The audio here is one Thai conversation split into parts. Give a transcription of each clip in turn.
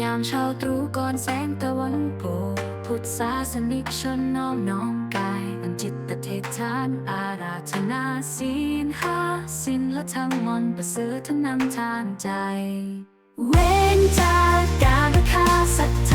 ยามเช้าตรู่ก่อนแสงตะวันโผล่พุทธศาสนิกชนน้อมน้อมกายอันจิตตเทศานอาราธนาศีลหาศีลและทั้งมนประเสริฐนำทางใจ เว้นจากการฆ่าสัตว์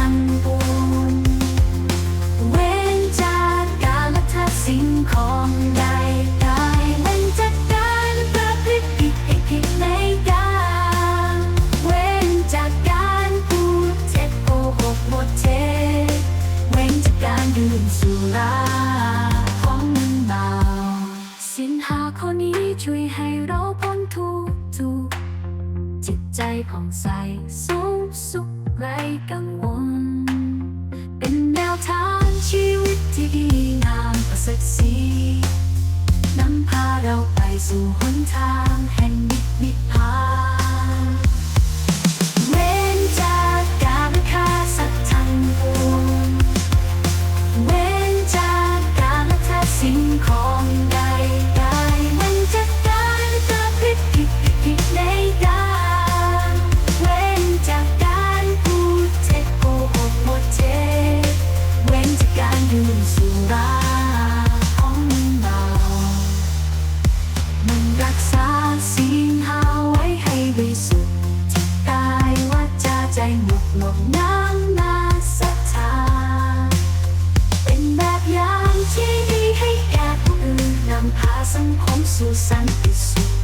ข้อนี้ช่วยให้เราพ้นทุกข์ทุกจิตใจผ่องใสสูงสุขไร้กังวล เป็นแนวทางชีวิตที่ดีงามประเสริฐสีนำพาเราไปสู่หนทางแห่งนิพพาน สีหาไว้ให้บริสุทธิ์กายว่าจะใจหมกหมกน้ำนาศรัทธาเป็นแบบอย่างที่ดีให้แก่ผู้อื่นนำพาสังคมสู่สันติสุข